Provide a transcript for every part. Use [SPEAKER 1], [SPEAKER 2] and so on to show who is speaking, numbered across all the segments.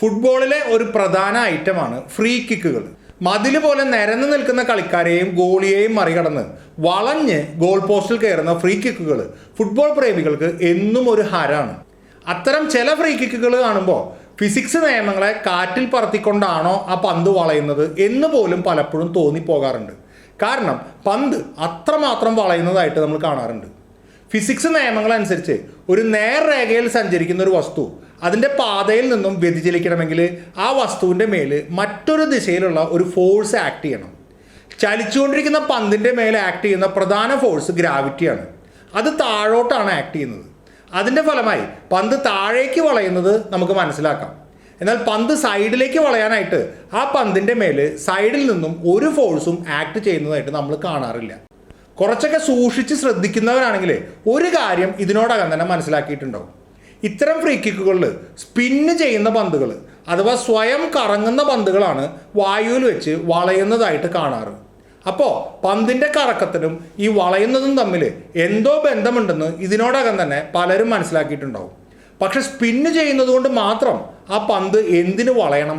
[SPEAKER 1] ഫുട്ബോളിലെ ഒരു പ്രധാന ഐറ്റമാണ് ഫ്രീ കിക്കുകൾ മതിൽ പോലെ നിരന്നു നിൽക്കുന്ന കളിക്കാരെയും ഗോളിയെയും മറികടന്ന് വളഞ്ഞ് ഗോൾ പോസ്റ്റിൽ കയറുന്ന ഫ്രീ കിക്കുകൾ ഫുട്ബോൾ പ്രേമികൾക്ക് എന്നും ഒരു ഹരാണ്. അത്തരം ചില ഫ്രീ കിക്കുകൾ കാണുമ്പോൾ ഫിസിക്സ് നിയമങ്ങളെ കാറ്റിൽ പറത്തിക്കൊണ്ടാണോ ആ പന്ത് വളയുന്നത് എന്ന് പോലും പലപ്പോഴും തോന്നിപ്പോകാറുണ്ട്. കാരണം പന്ത് അത്രമാത്രം വളയുന്നതായിട്ട് നമ്മൾ കാണാറുണ്ട്. ഫിസിക്സ് നിയമങ്ങൾ അനുസരിച്ച് ഒരു നേർരേഖയിൽ സഞ്ചരിക്കുന്ന ഒരു വസ്തു അതിന്റെ പാതയിൽ നിന്നും വ്യതിചലിക്കണമെങ്കിൽ ആ വസ്തുവിന്റെ മേൽ മറ്റൊരു ദിശയിലുള്ള ഒരു ഫോഴ്സ് ആക്ട് ചെയ്യണം. ചലിച്ചുകൊണ്ടിരിക്കുന്ന പന്തിന്റെ മേൽ ആക്ട് ചെയ്യുന്ന പ്രധാന ഫോഴ്സ് ഗ്രാവിറ്റിയാണ് അത് താഴോട്ടാണ് ആക്ട് ചെയ്യുന്നത്. അതിന്റെ ഫലമായി പന്ത് താഴേക്ക് വളയുന്നത് നമുക്ക് മനസ്സിലാക്കാം. എന്നാൽ പന്ത് സൈഡിലേക്ക് വളയാനായിട്ട് ആ പന്തിന്റെ മേൽ സൈഡിൽ നിന്നും ഒരു ഫോഴ്സും ആക്ട് ചെയ്യുന്നതായിട്ട് നമ്മൾ കാണാറില്ല. കുറച്ചൊക്കെ സൂക്ഷിച്ച് ശ്രദ്ധിക്കുന്നവരാണെങ്കിൽ ഒരു കാര്യം ഇതിനോടകം തന്നെ മനസ്സിലാക്കിയിട്ടുണ്ടാവും. ഇത്തരം ഫ്രീ കിക്കുകളിൽ സ്പിന്ന് ചെയ്യുന്ന പന്തുകൾ അഥവാ സ്വയം കറങ്ങുന്ന പന്തുകളാണ് വായുവിൽ വെച്ച് വളയുന്നതായിട്ട് കാണാറ്. അപ്പോൾ പന്തിന്റെ കറക്കത്തിനും ഈ വളയുന്നതും തമ്മിൽ എന്തോ ബന്ധമുണ്ടെന്ന് ഇതിനോടകം തന്നെ പലരും മനസ്സിലാക്കിയിട്ടുണ്ടാവും. പക്ഷെ സ്പിന്ന് ചെയ്യുന്നതുകൊണ്ട് മാത്രം ആ പന്ത് എന്തിന് വളയണം?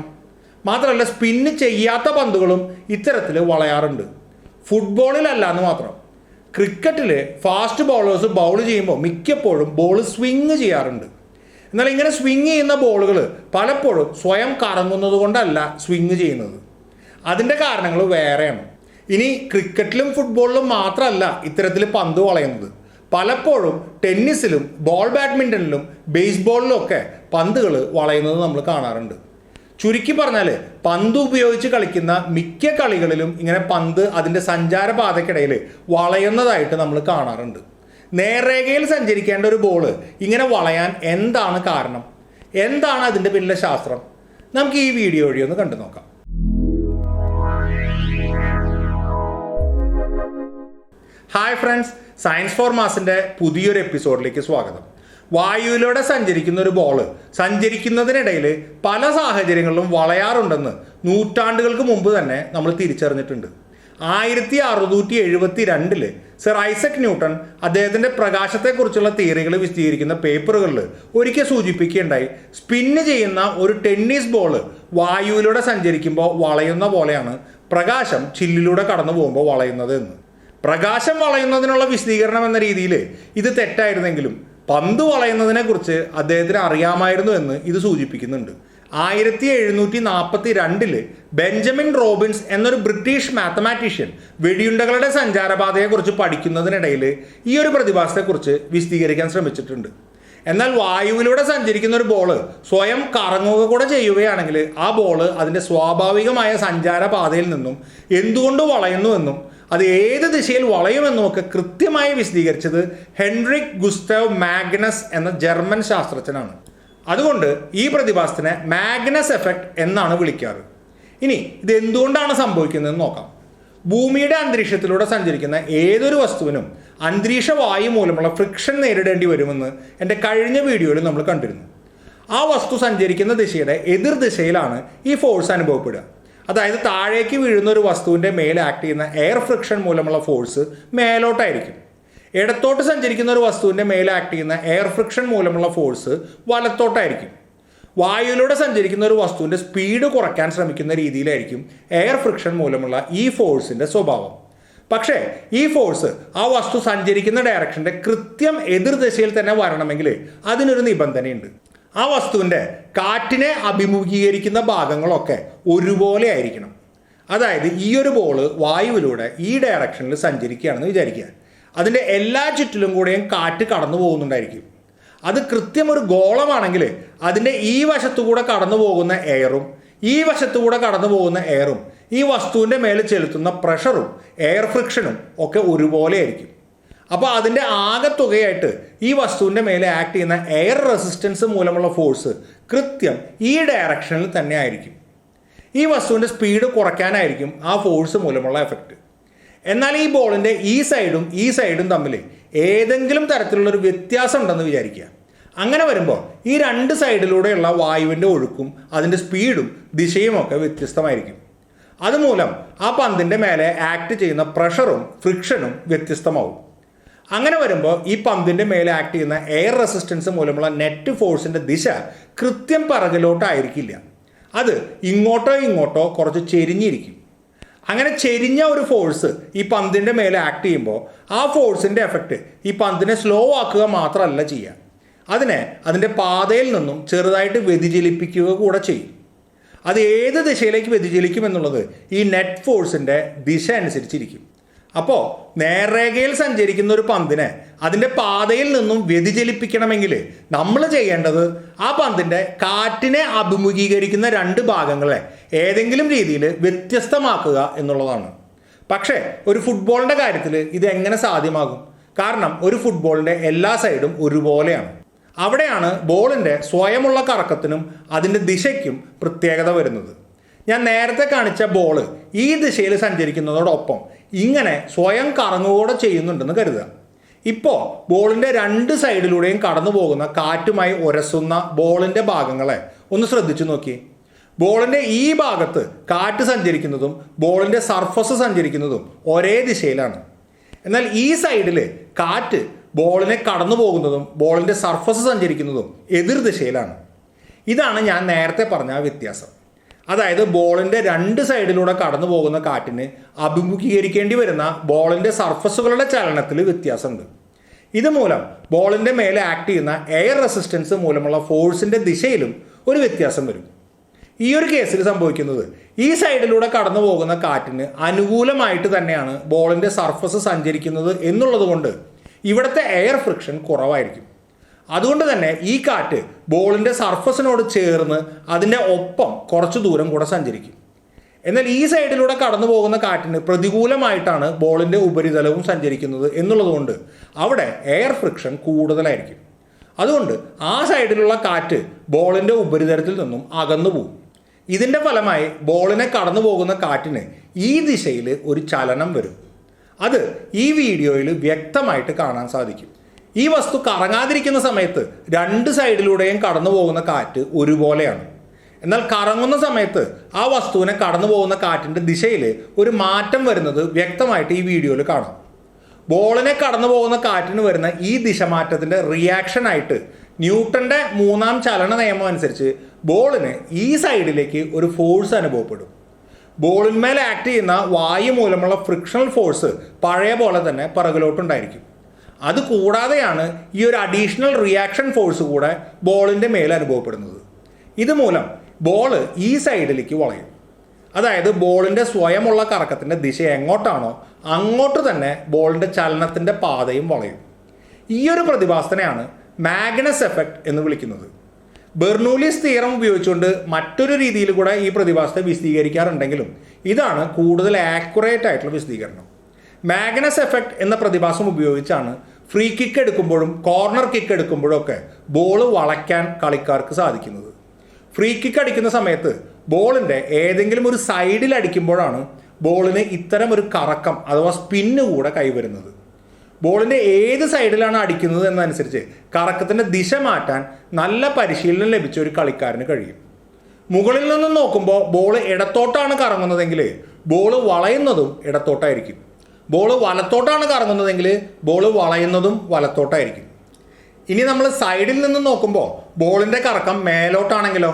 [SPEAKER 1] മാത്രമല്ല സ്പിന്ന് ചെയ്യാത്ത പന്തുകളും ഇത്തരത്തിൽ വളയാറുണ്ട്. ഫുട്ബോളിലല്ല എന്ന് മാത്രം. ക്രിക്കറ്റിൽ ഫാസ്റ്റ് ബോളേഴ്സ് ബൗൾ ചെയ്യുമ്പോൾ മിക്കപ്പോഴും ബോൾ സ്വിങ് ചെയ്യാറുണ്ട്. എന്നാൽ ഇങ്ങനെ സ്വിങ് ചെയ്യുന്ന ബോളുകൾ പലപ്പോഴും സ്വയം കറങ്ങുന്നത് കൊണ്ടല്ല സ്വിങ് ചെയ്യുന്നത്. അതിന്റെ കാരണങ്ങൾ വേറെയാണ്. ഇനി ക്രിക്കറ്റിലും ഫുട്ബോളിലും മാത്രമല്ല ഇത്തരത്തിൽ പന്ത് വളയുന്നത്. പലപ്പോഴും ടെന്നീസിലും ബോൾ ബാഡ്മിന്റണിലും ബേസ്ബോളിലും ഒക്കെ പന്തുകൾ വളയുന്നത് നമ്മൾ കാണാറുണ്ട്. ചുരുക്കി പറഞ്ഞാൽ പന്ത് ഉപയോഗിച്ച് കളിക്കുന്ന മിക്ക കളികളിലും ഇങ്ങനെ പന്ത് അതിന്റെ സഞ്ചാരപാതയ്ക്കിടയിൽ വളയുന്നതായിട്ട് നമ്മൾ കാണാറുണ്ട്. നേർരേഖയിൽ സഞ്ചരിക്കേണ്ട ഒരു ബോൾ ഇങ്ങനെ വളയാൻ എന്താണ് കാരണം? എന്താണ് അതിന്റെ പിന്നിലെ ശാസ്ത്രം? നമുക്ക് ഈ വീഡിയോ വഴി ഒന്ന് കണ്ടു നോക്കാം. ഹായ് ഫ്രണ്ട്സ് സയൻസ് ഫോർ മാസിന്റെ പുതിയൊരു എപ്പിസോഡിലേക്ക് സ്വാഗതം. വായുവിലൂടെ സഞ്ചരിക്കുന്ന ഒരു ബോൾ സഞ്ചരിക്കുന്നതിനിടയിൽ പല സാഹചര്യങ്ങളിലും വളയാറുണ്ടെന്ന് നൂറ്റാണ്ടുകൾക്ക് മുമ്പ് തന്നെ നമ്മൾ തിരിച്ചറിഞ്ഞിട്ടുണ്ട്. ആയിരത്തി അറുന്നൂറ്റി എഴുപത്തി രണ്ടിൽ സർ ഐസക് ന്യൂട്ടൺ അദ്ദേഹത്തിന്റെ പ്രകാശത്തെക്കുറിച്ചുള്ള തിയറികൾ വിശദീകരിക്കുന്ന പേപ്പറുകളിൽ ഒരിക്കൽ സൂചിപ്പിക്കുകയുണ്ടായി സ്പിന്ന് ചെയ്യുന്ന ഒരു ടെന്നീസ് ബോൾ വായുവിലൂടെ സഞ്ചരിക്കുമ്പോൾ വളയുന്ന പോലെയാണ് പ്രകാശം ചില്ലിലൂടെ കടന്നു പോകുമ്പോൾ വളയുന്നത് എന്ന്. പ്രകാശം വളയുന്നതിനുള്ള വിശദീകരണം എന്ന രീതിയിൽ ഇത് തെറ്റായിരുന്നെങ്കിലും പന്ത് വളയുന്നതിനെക്കുറിച്ച് അദ്ദേഹത്തിന് അറിയാമായിരുന്നു എന്ന് ഇത് സൂചിപ്പിക്കുന്നുണ്ട്. ആയിരത്തി എഴുന്നൂറ്റി നാൽപ്പത്തി രണ്ടിൽ ബെഞ്ചമിൻ റോബിൻസ് എന്നൊരു ബ്രിട്ടീഷ് മാത്തമാറ്റീഷ്യൻ വെടിയുണ്ടകളുടെ സഞ്ചാരപാതയെക്കുറിച്ച് പഠിക്കുന്നതിനിടയിൽ ഈ ഒരു പ്രതിഭാസത്തെക്കുറിച്ച് വിശദീകരിക്കാൻ ശ്രമിച്ചിട്ടുണ്ട്. എന്നാൽ വായുവിലൂടെ സഞ്ചരിക്കുന്ന ഒരു ബോൾ സ്വയം കറങ്ങുക കൂടെ ചെയ്യുകയാണെങ്കിൽ ആ ബോൾ അതിന്റെ സ്വാഭാവികമായ സഞ്ചാരപാതയിൽ നിന്നും എന്തുകൊണ്ട് വളയുന്നുവെന്നും അത് ഏത് ദിശയിൽ വളയുമെന്നൊക്കെ കൃത്യമായി വിശദീകരിച്ചത് ഹെൻറിക് ഗുസ്തവ് മാഗ്നസ് എന്ന ജർമ്മൻ ശാസ്ത്രജ്ഞനാണ്. അതുകൊണ്ട് ഈ പ്രതിഭാസത്തിനെ മാഗ്നസ് എഫക്റ്റ് എന്നാണ് വിളിക്കാറ്. ഇനി ഇത് എന്തുകൊണ്ടാണ് സംഭവിക്കുന്നതെന്ന് നോക്കാം. ഭൂമിയുടെ അന്തരീക്ഷത്തിലൂടെ സഞ്ചരിക്കുന്ന ഏതൊരു വസ്തുവിനും അന്തരീക്ഷ വായു മൂലമുള്ള ഫ്രിക്ഷൻ നേരിടേണ്ടി വരുമെന്ന് എന്റെ കഴിഞ്ഞ വീഡിയോയിൽ നമ്മൾ കണ്ടിരുന്നു. ആ വസ്തു സഞ്ചരിക്കുന്ന ദിശയുടെ എതിർ ദിശയിലാണ് ഈ ഫോഴ്സ് അനുഭവപ്പെടുക. അതായത് താഴേക്ക് വീഴുന്ന ഒരു വസ്തുവിന്റെ മേൽ ആക്ട് ചെയ്യുന്ന എയർ ഫ്രിക്ഷൻ മൂലമുള്ള ഫോഴ്സ് മേലോട്ടായിരിക്കും. ഇടത്തോട്ട് സഞ്ചരിക്കുന്ന ഒരു വസ്തുവിന്റെ മേൽ ആക്ട് ചെയ്യുന്ന എയർ ഫ്രിക്ഷൻ മൂലമുള്ള ഫോഴ്സ് വലത്തോട്ടായിരിക്കും. വായുവിലൂടെ സഞ്ചരിക്കുന്ന ഒരു വസ്തുവിന്റെ സ്പീഡ് കുറയ്ക്കാൻ ശ്രമിക്കുന്ന രീതിയിലായിരിക്കും എയർ ഫ്രിക്ഷൻ മൂലമുള്ള ഈ ഫോഴ്സിന്റെ സ്വഭാവം. പക്ഷേ ഈ ഫോഴ്സ് ആ വസ്തു സഞ്ചരിക്കുന്ന ഡയറക്ഷന്റെ കൃത്യം എതിർ ദിശയിൽ തന്നെ വരണമെങ്കിൽ അതിനൊരു നിബന്ധനയുണ്ട്. ആ വസ്തുവിന്റെ കാറ്റിനെ അഭിമുഖീകരിക്കുന്ന ഭാഗങ്ങളൊക്കെ ഒരുപോലെ ആയിരിക്കണം. അതായത് ഈ ഒരു ബോൾ വായുവിലൂടെ ഈ ഡയറക്ഷനിൽ സഞ്ചരിക്കുകയാണെന്ന് വിചാരിക്കുക. അതിന്റെ എല്ലാ ചുറ്റിലും കൂടെയും കാറ്റ് കടന്നു പോകുന്നുണ്ടായിരിക്കും. അത് കൃത്യം ഒരു ഗോളമാണെങ്കിൽ അതിന്റെ ഈ വശത്തുകൂടെ കടന്നു പോകുന്ന എയറും ഈ വശത്തുകൂടെ കടന്നു പോകുന്ന എയറും ഈ വസ്തുവിന്റെ മേലെ ചെലുത്തുന്ന പ്രഷറും എയർ ഫ്രിക്ഷനും ഒക്കെ ഒരുപോലെ ആയിരിക്കും. അപ്പോൾ അതിന്റെ ആകെത്തുകയായിട്ട് ഈ വസ്തുവിന്റെ മേലെ ആക്ട് ചെയ്യുന്ന എയർ റെസിസ്റ്റൻസ് മൂലമുള്ള ഫോഴ്സ് കൃത്യം ഈ ഡയറക്ഷനിൽ തന്നെ ആയിരിക്കും. ഈ വസ്തുവിന്റെ സ്പീഡ് കുറയ്ക്കാനായിരിക്കും ആ ഫോഴ്സ് മൂലമുള്ള എഫക്റ്റ് എന്നാൽ ഈ ബോളിന്റെ ഈ സൈഡും ഈ സൈഡും തമ്മിൽ ഏതെങ്കിലും തരത്തിലുള്ളൊരു വ്യത്യാസം ഉണ്ടെന്ന് വിചാരിക്കുക. അങ്ങനെ വരുമ്പോൾ ഈ രണ്ട് സൈഡിലൂടെയുള്ള വായുവിന്റെ ഒഴുക്കും അതിന്റെ സ്പീഡും ദിശയും ഒക്കെ വ്യത്യസ്തമായിരിക്കും. അതുമൂലം ആ പന്തിന്റെ മേലെ ആക്ട് ചെയ്യുന്ന പ്രഷറും ഫ്രിക്ഷനും വ്യത്യസ്തമാവും. അങ്ങനെ വരുമ്പോൾ ഈ പന്തിന്റെ മേലെ ആക്ട് ചെയ്യുന്ന എയർ റെസിസ്റ്റൻസ് മൂലമുള്ള നെറ്റ് ഫോഴ്സിന്റെ ദിശ കൃത്യം പറകിലോട്ടായിരിക്കില്ല. അത് ഇങ്ങോട്ടോ ഇങ്ങോട്ടോ കുറച്ച് ചെരിഞ്ഞിരിക്കും. അങ്ങനെ ചെരിഞ്ഞ ഒരു ഫോഴ്സ് ഈ പന്തിന്റെ മേലെ ആക്ട് ചെയ്യുമ്പോൾ ആ ഫോഴ്സിന്റെ എഫക്റ്റ് ഈ പന്തിനെ സ്ലോ ആക്കുക മാത്രമല്ല ചെയ്യുക. അതിനെ അതിന്റെ പാതയിൽ നിന്നും ചെറുതായിട്ട് വ്യതിചലിപ്പിക്കുക കൂടെ ചെയ്യും. അത് ഏത് ദിശയിലേക്ക് വ്യതിചലിക്കും എന്നുള്ളത് ഈ നെറ്റ് ഫോഴ്സിന്റെ ദിശ അനുസരിച്ചിരിക്കും. അപ്പോൾ നേർരേഖയിൽ സഞ്ചരിക്കുന്ന ഒരു പന്തിനെ അതിന്റെ പാതയിൽ നിന്നും വ്യതിചലിപ്പിക്കണമെങ്കിൽ നമ്മൾ ചെയ്യേണ്ടത് ആ പന്തിന്റെ കാറ്റിനെ അഭിമുഖീകരിക്കുന്ന രണ്ട് ഭാഗങ്ങളെ ഏതെങ്കിലും രീതിയിൽ വ്യത്യസ്തമാക്കുക എന്നുള്ളതാണ്. പക്ഷേ ഒരു ഫുട്ബോളിന്റെ കാര്യത്തിൽ ഇത് എങ്ങനെ സാധ്യമാകും? കാരണം ഒരു ഫുട്ബോളിന്റെ എല്ലാ സൈഡും ഒരുപോലെയാണ്. അവിടെയാണ് ബോളിന്റെ സ്വയമുള്ള കറക്കത്തിനും അതിന്റെ ദിശയ്ക്കും പ്രത്യേകത വരുന്നത്. ഞാൻ നേരത്തെ കാണിച്ച ബോൾ ഈ ദിശയിൽ സഞ്ചരിക്കുന്നതോടൊപ്പം ഇങ്ങനെ സ്വയം കറങ്ങുകൂടെ ചെയ്യുന്നുണ്ടെന്ന് കരുതുക. ഇപ്പോൾ ബോളിന്റെ രണ്ട് സൈഡിലൂടെയും കടന്നു പോകുന്ന കാറ്റുമായി ഉരസുന്ന ബോളിന്റെ ഭാഗങ്ങളെ ഒന്ന് ശ്രദ്ധിച്ചു നോക്കി. ബോളിന്റെ ഈ ഭാഗത്ത് കാറ്റ് സഞ്ചരിക്കുന്നതും ബോളിന്റെ സർഫസ് സഞ്ചരിക്കുന്നതും ഒരേ ദിശയിലാണ്. എന്നാൽ ഈ സൈഡിൽ കാറ്റ് ബോളിനെ കടന്നു പോകുന്നതും ബോളിന്റെ സർഫസ് സഞ്ചരിക്കുന്നതും എതിർ ദിശയിലാണ്. ഇതാണ് ഞാൻ നേരത്തെ പറഞ്ഞ വ്യത്യാസം. അതായത് ബോളിന്റെ രണ്ട് സൈഡിലൂടെ കടന്നു പോകുന്ന കാറ്റിന് അഭിമുഖീകരിക്കേണ്ടി വരുന്ന ബോളിന്റെ സർഫസുകളുടെ ചലനത്തിൽ വ്യത്യാസമുണ്ട്. ഇതുമൂലം ബോളിന്റെ മേലെ ആക്ട് ചെയ്യുന്ന എയർ റെസിസ്റ്റൻസ് മൂലമുള്ള ഫോഴ്സിന്റെ ദിശയിലും ഒരു വ്യത്യാസം വരും. ഈ ഒരു കേസിൽ സംഭവിക്കുന്നത് ഈ സൈഡിലൂടെ കടന്നു പോകുന്ന കാറ്റിന് അനുകൂലമായിട്ട് തന്നെയാണ് ബോളിന്റെ സർഫസ് സഞ്ചരിക്കുന്നത് എന്നുള്ളതുകൊണ്ട് ഇവിടുത്തെ എയർ ഫ്രിക്ഷൻ കുറവായിരിക്കും. അതുകൊണ്ട് തന്നെ ഈ കാറ്റ് ബോളിന്റെ സർഫസിനോട് ചേർന്ന് അതിന്റെ ഒപ്പം കുറച്ച് ദൂരം കൂടെ സഞ്ചരിക്കും. എന്നാൽ ഈ സൈഡിലൂടെ കടന്നു പോകുന്ന കാറ്റിന് പ്രതികൂലമായിട്ടാണ് ബോളിന്റെ ഉപരിതലവും സഞ്ചരിക്കുന്നത് എന്നുള്ളതുകൊണ്ട് അവിടെ എയർ ഫ്രിക്ഷൻ കൂടുതലായിരിക്കും. അതുകൊണ്ട് ആ സൈഡിലുള്ള കാറ്റ് ബോളിന്റെ ഉപരിതലത്തിൽ നിന്നും അകന്നു പോകും. ഇതിന്റെ ഫലമായി ബോളിനെ കടന്നു പോകുന്ന കാറ്റിന് ഈ ദിശയിൽ ഒരു ചലനം വരും. അത് ഈ വീഡിയോയിൽ വ്യക്തമായിട്ട് കാണാൻ സാധിക്കും. ഈ വസ്തു കറങ്ങാതിരിക്കുന്ന സമയത്ത് രണ്ട് സൈഡിലൂടെയും കടന്നു പോകുന്ന കാറ്റ് ഒരുപോലെയാണ്. എന്നാൽ കറങ്ങുന്ന സമയത്ത് ആ വസ്തുവിനെ കടന്നു പോകുന്ന കാറ്റിന്റെ ദിശയിൽ ഒരു മാറ്റം വരുന്നത് വ്യക്തമായിട്ട് ഈ വീഡിയോയിൽ കാണാം. ബോളിനെ കടന്നു പോകുന്ന കാറ്റിന് വരുന്ന ഈ ദിശമാറ്റത്തിന്റെ റിയാക്ഷൻ ആയിട്ട് ന്യൂട്ടന്റെ മൂന്നാം ചലന നിയമം അനുസരിച്ച് ബോളിന് ഈ സൈഡിലേക്ക് ഒരു ഫോഴ്സ് അനുഭവപ്പെടും. ബോളിന്മേൽ ആക്ട് ചെയ്യുന്ന വായു മൂലമുള്ള ഫ്രിക്ഷണൽ ഫോഴ്സ് പഴയ പോലെ തന്നെ പിറകിലോട്ടുണ്ടായിരിക്കും. അത് കൂടാതെയാണ് ഈ ഒരു അഡീഷണൽ റിയാക്ഷൻ ഫോഴ്സ് കൂടെ ബോളിന്റെ മേൽ അനുഭവപ്പെടുന്നത്. ഇതുമൂലം ബോൾ ഈ സൈഡിലേക്ക് വളയും. അതായത് ബോളിന്റെ സ്വയമുള്ള കറക്കത്തിന്റെ ദിശ എങ്ങോട്ടാണോ അങ്ങോട്ട് തന്നെ ബോളിന്റെ ചലനത്തിന്റെ പാതയും വളയും. ഈ ഒരു പ്രതിഭാസത്തിനെയാണ് മാഗ്നസ് എഫക്റ്റ് എന്ന് വിളിക്കുന്നത്. ബെർണൂലിസ് തീരം ഉപയോഗിച്ചുകൊണ്ട് മറ്റൊരു രീതിയിൽ കൂടെ ഈ പ്രതിഭാസത്തെ വിശദീകരിക്കാറുണ്ടെങ്കിലും ഇതാണ് കൂടുതൽ ആക്യുറേറ്റ് ആയിട്ടുള്ള വിശദീകരണം. മാഗ്നസ് എഫക്റ്റ് എന്ന പ്രതിഭാസം ഉപയോഗിച്ചാണ് ഫ്രീ കിക്ക് എടുക്കുമ്പോഴും കോർണർ കിക്ക് എടുക്കുമ്പോഴും ഒക്കെ ബോൾ വളയ്ക്കാൻ കളിക്കാർക്ക് സാധിക്കുന്നത്. ഫ്രീ കിക്ക് അടിക്കുന്ന സമയത്ത് ബോളിന്റെ ഏതെങ്കിലും ഒരു സൈഡിൽ അടിക്കുമ്പോഴാണ് ബോളിന് ഇത്തരം ഒരു കറക്കം അഥവാ സ്പിന്ന് കൂടെ കൈവരുന്നത്. ബോളിന്റെ ഏത് സൈഡിലാണ് അടിക്കുന്നത് എന്നനുസരിച്ച് കറക്കത്തിന്റെ ദിശ മാറ്റാൻ നല്ല പരിശീലനം ലഭിച്ച ഒരു കളിക്കാരന് കഴിയും. മുകളിൽ നിന്നും നോക്കുമ്പോൾ ബോൾ ഇടത്തോട്ടാണ് കറങ്ങുന്നതെങ്കിൽ ബോൾ വളയുന്നതും ഇടത്തോട്ടായിരിക്കും. ബോൾ വലത്തോട്ടാണ് കറങ്ങുന്നതെങ്കിൽ ബോൾ വളയുന്നതും വലത്തോട്ടായിരിക്കും. ഇനി നമ്മൾ സൈഡിൽ നിന്ന് നോക്കുമ്പോൾ ബോളിന്റെ കറക്കം മേലോട്ടാണെങ്കിലോ?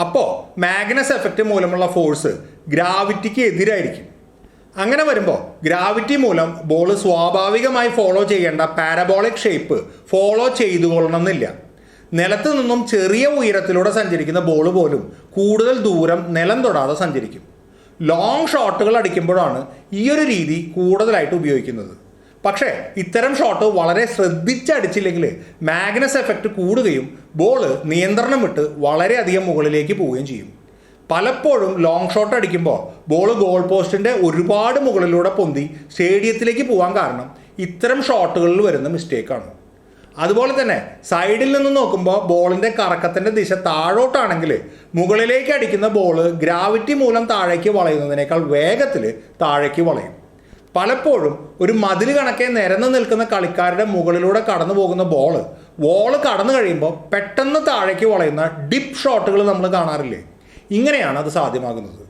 [SPEAKER 1] അപ്പോൾ മാഗ്നസ് എഫക്റ്റ് മൂലമുള്ള ഫോഴ്സ് ഗ്രാവിറ്റിക്ക് എതിരായിരിക്കും. അങ്ങനെ വരുമ്പോൾ ഗ്രാവിറ്റി മൂലം ബോൾ സ്വാഭാവികമായി ഫോളോ ചെയ്യേണ്ട പാരബോളിക് ഷേപ്പ് ഫോളോ ചെയ്തു കൊള്ളണമെന്നില്ല നിലത്ത് നിന്നും ചെറിയ ഉയരത്തിലൂടെ സഞ്ചരിക്കുന്ന ബോൾ പോലും കൂടുതൽ ദൂരം നിലം തൊടാതെ സഞ്ചരിക്കും. ലോങ് ഷോട്ടുകൾ അടിക്കുമ്പോഴാണ് ഈ ഒരു രീതി കൂടുതലായിട്ട് ഉപയോഗിക്കുന്നത്. പക്ഷേ ഇത്തരം ഷോട്ട് വളരെ ശ്രദ്ധിച്ചടിച്ചില്ലെങ്കിൽ മാഗ്നസ് എഫക്റ്റ് കൂടുകയും ബോൾ നിയന്ത്രണം വിട്ട് വളരെയധികം മുകളിലേക്ക് പോവുകയും ചെയ്യും. പലപ്പോഴും ലോങ് ഷോട്ട് അടിക്കുമ്പോൾ ബോൾ ഗോൾ പോസ്റ്റിന്റെ ഒരുപാട് മുകളിലൂടെ പൊന്തി സ്റ്റേഡിയത്തിലേക്ക് പോകാൻ കാരണം ഇത്തരം ഷോട്ടുകളിൽ വരുന്ന മിസ്റ്റേക്കാണ് അതുപോലെ തന്നെ സൈഡിൽ നിന്ന് നോക്കുമ്പോൾ ബോളിന്റെ കറക്കത്തിന്റെ ദിശ താഴോട്ടാണെങ്കിൽ മുകളിലേക്ക് അടിക്കുന്ന ബോൾ ഗ്രാവിറ്റി മൂലം താഴേക്ക് വളയുന്നതിനേക്കാൾ വേഗത്തിൽ താഴേക്ക് വളയും. പലപ്പോഴും ഒരു മതിൽ കണക്കെ നിരന്ന് നിൽക്കുന്ന കളിക്കാരുടെ മുകളിലൂടെ കടന്നു പോകുന്ന ബോൾ വോൾ കടന്നു കഴിയുമ്പോൾ പെട്ടെന്ന് താഴേക്ക് വളയുന്ന ഡിപ്പ് ഷോട്ടുകൾ നമ്മൾ കാണാറില്ലേ? ഇങ്ങനെയാണ് അത് സാധ്യമാകുന്നത്.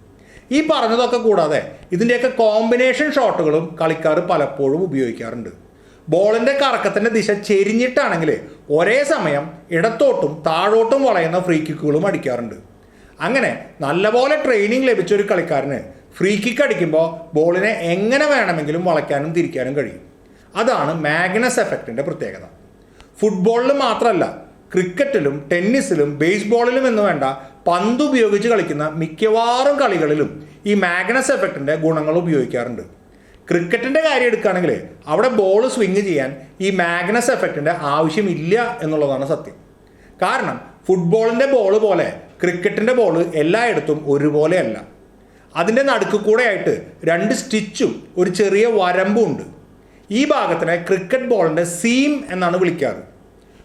[SPEAKER 1] ഈ പറഞ്ഞതൊക്കെ കൂടാതെ ഇതിന്റെയൊക്കെ കോമ്പിനേഷൻ ഷോട്ടുകളും കളിക്കാർ പലപ്പോഴും ഉപയോഗിക്കാറുണ്ട്. ബോളിന്റെ കറക്കത്തിന്റെ ദിശ ചെരിഞ്ഞിട്ടാണെങ്കിൽ ഒരേ സമയം ഇടത്തോട്ടും താഴോട്ടും വളയുന്ന ഫ്രീ കിക്കുകളും അടിക്കാറുണ്ട്. അങ്ങനെ നല്ലപോലെ ട്രെയിനിങ് ലഭിച്ച ഒരു കളിക്കാരന് ഫ്രീ കിക്ക് അടിക്കുമ്പോൾ ബോളിനെ എങ്ങനെ വേണമെങ്കിലും വളയ്ക്കാനും തിരിക്കാനും കഴിയും. അതാണ് മാഗ്നസ് എഫക്റ്റിന്റെ പ്രത്യേകത. ഫുട്ബോളിൽ മാത്രമല്ല ക്രിക്കറ്റിലും ടെന്നീസിലും ബേസ്ബോളിലും എന്ന് വേണ്ട പന്ത് ഉപയോഗിച്ച് കളിക്കുന്ന മിക്കവാറും കളികളിലും ഈ മാഗ്നസ് എഫക്റ്റിന്റെ ഗുണങ്ങൾ ഉപയോഗിക്കാറുണ്ട്. ക്രിക്കറ്റിന്റെ കാര്യം എടുക്കുകയാണെങ്കിൽ അവിടെ ബോൾ സ്വിങ് ചെയ്യാൻ ഈ മാഗ്നസ് എഫക്റ്റിന്റെ ആവശ്യമില്ല എന്നുള്ളതാണ് സത്യം. കാരണം ഫുട്ബോളിന്റെ ബോൾ പോലെ ക്രിക്കറ്റിന്റെ ബോൾ എല്ലായിടത്തും ഒരുപോലെയല്ല. അതിന്റെ നടുക്ക് കൂടെ ആയിട്ട് രണ്ട് സ്റ്റിച്ചും ഒരു ചെറിയ വരമ്പും ഉണ്ട്. ഈ ഭാഗത്തിനെ ക്രിക്കറ്റ് ബോളിന്റെ സീം എന്നാണ് വിളിക്കാറ്.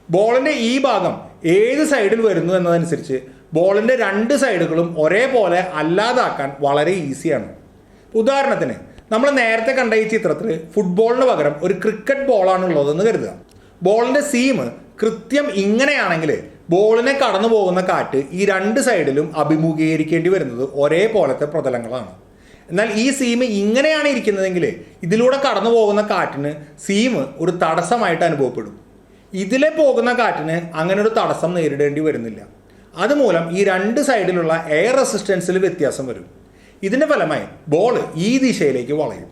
[SPEAKER 1] ബോളിന്റെ ഈ ഭാഗം ഏത് സൈഡിൽ വരുന്നു എന്നതനുസരിച്ച് ബോളിന്റെ രണ്ട് സൈഡുകളും ഒരേപോലെ അല്ലാതാക്കാൻ വളരെ ഈസിയാണ് ഉദാഹരണത്തിന് നമ്മൾ നേരത്തെ കണ്ട ഈ ചിത്രത്തിൽ ഫുട്ബോളിന് പകരം ഒരു ക്രിക്കറ്റ് ബോളാണുള്ളതെന്ന് കരുതുക. ബോളിന്റെ സീം കൃത്യം ഇങ്ങനെയാണെങ്കിൽ ബോളിനെ കടന്നു പോകുന്ന കാറ്റ് ഈ രണ്ട് സൈഡിലും അഭിമുഖീകരിക്കേണ്ടി വരുന്നത് ഒരേപോലത്തെ പ്രതലങ്ങളാണ്. എന്നാൽ ഈ സീം ഇങ്ങനെയാണ് ഇരിക്കുന്നതെങ്കിൽ ഇതിലൂടെ കടന്നു പോകുന്ന കാറ്റിന് സീം ഒരു തടസ്സമായിട്ട് അനുഭവപ്പെടും. ഇതിലെ പോകുന്ന കാറ്റിന് അങ്ങനെ ഒരു തടസ്സം നേരിടേണ്ടി വരുന്നില്ല. അതുമൂലം ഈ രണ്ട് സൈഡിലുള്ള എയർ റെസിസ്റ്റൻസിൽ വ്യത്യാസം വരും. ഇതിന്റെ ഫലമായി ബോൾ ഈ ദിശയിലേക്ക് വളയും.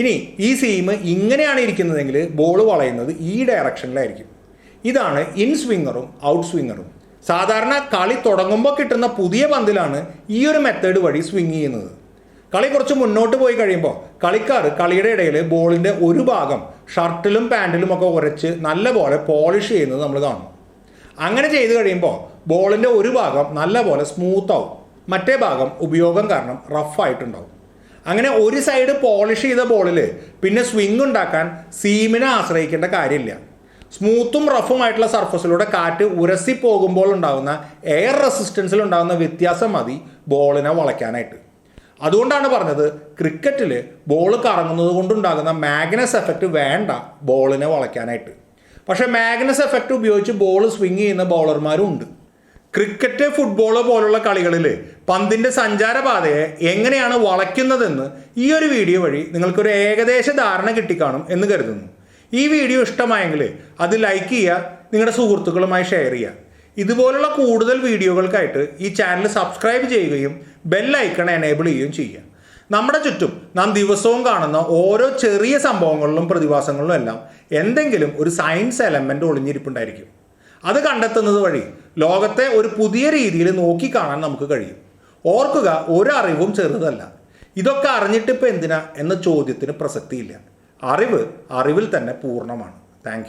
[SPEAKER 1] ഇനി ഈ സീം ഇങ്ങനെയാണ് ഇരിക്കുന്നതെങ്കിൽ ബോൾ വളയുന്നത് ഈ ഡയറക്ഷനിലായിരിക്കും ഇതാണ് ഇൻ സ്വിങ്ങറും ഔട്ട് സ്വിങ്ങറും സാധാരണ കളി തുടങ്ങുമ്പോൾ കിട്ടുന്ന പുതിയ പന്തിലാണ് ഈ ഒരു മെത്തേഡ് വഴി സ്വിങ് ചെയ്യുന്നത്. കളി കുറച്ച് മുന്നോട്ട് പോയി കഴിയുമ്പോൾ കളിക്കാർ കളിയുടെ ഇടയിൽ ബോളിന്റെ ഒരു ഭാഗം ഷർട്ടിലും പാന്റിലും ഒക്കെ ഉരച്ച് നല്ലപോലെ പോളിഷ് ചെയ്യുന്നത് നമ്മൾ കാണും. അങ്ങനെ ചെയ്തു കഴിയുമ്പോൾ ബോളിന്റെ ഒരു ഭാഗം നല്ലപോലെ സ്മൂത്ത് ആവും. മറ്റേ ഭാഗം ഉപയോഗം കാരണം റഫായിട്ടുണ്ടാവും അങ്ങനെ ഒരു സൈഡ് പോളിഷ് ചെയ്ത ബോളിൽ പിന്നെ സ്വിങ് ഉണ്ടാക്കാൻ സീമിനെ ആശ്രയിക്കേണ്ട കാര്യമില്ല. സ്മൂത്തും റഫുമായിട്ടുള്ള സർഫസിലൂടെ കാറ്റ് ഉരസി പോകുമ്പോൾ ഉണ്ടാകുന്ന എയർ റെസിസ്റ്റൻസിൽ ഉണ്ടാകുന്ന വ്യത്യാസം മതി ബോളിനെ വളയ്ക്കാനായിട്ട്. അതുകൊണ്ടാണ് പറഞ്ഞത് ക്രിക്കറ്റിൽ ബോൾ കറങ്ങുന്നത് കൊണ്ടുണ്ടാകുന്ന മാഗ്നസ് എഫക്റ്റ് വേണ്ട ബോളിനെ വളയ്ക്കാനായിട്ട്. പക്ഷേ മാഗ്നസ് എഫക്റ്റ് ഉപയോഗിച്ച് ബോൾ സ്വിങ് ചെയ്യുന്ന ബോളർമാരും ഉണ്ട്. ക്രിക്കറ്റ് ഫുട്ബോൾ പോലുള്ള കളികളിൽ പന്തിന്റെ സഞ്ചാരപാതയെ എങ്ങനെയാണ് വളയ്ക്കുന്നതെന്ന് ഈ ഒരു വീഡിയോ വഴി നിങ്ങൾക്കൊരു ഏകദേശ ധാരണ കിട്ടിക്കാണും എന്ന് കരുതുന്നു. ഈ വീഡിയോ ഇഷ്ടമായെങ്കിൽ അത് ലൈക്ക് ചെയ്യുക നിങ്ങളുടെ സുഹൃത്തുക്കളുമായി ഷെയർ ചെയ്യുക. ഇതുപോലുള്ള കൂടുതൽ വീഡിയോകൾക്കായിട്ട് ഈ ചാനൽ സബ്സ്ക്രൈബ് ചെയ്യുകയും ബെല്ലൈക്കൺ എനേബിൾ ചെയ്യുകയും ചെയ്യുക. നമ്മുടെ ചുറ്റും നാം ദിവസവും കാണുന്ന ഓരോ ചെറിയ സംഭവങ്ങളിലും പ്രതിഭാസങ്ങളിലും എല്ലാം എന്തെങ്കിലും ഒരു സയൻസ് എലമെന്റ് ഒളിഞ്ഞിരിപ്പുണ്ടായിരിക്കും. അത് കണ്ടെത്തുന്നത് വഴി ലോകത്തെ ഒരു പുതിയ രീതിയിൽ നോക്കിക്കാണാൻ നമുക്ക് കഴിയും. ഓർക്കുക ഒരറിവും ചെറുതല്ല. ഇതൊക്കെ അറിഞ്ഞിട്ടിപ്പോൾ എന്തിനാ? എന്ന ചോദ്യത്തിന് പ്രസക്തിയില്ല. അറിവ് അറിവിൽ തന്നെ പൂർണമാണ്. താങ്ക്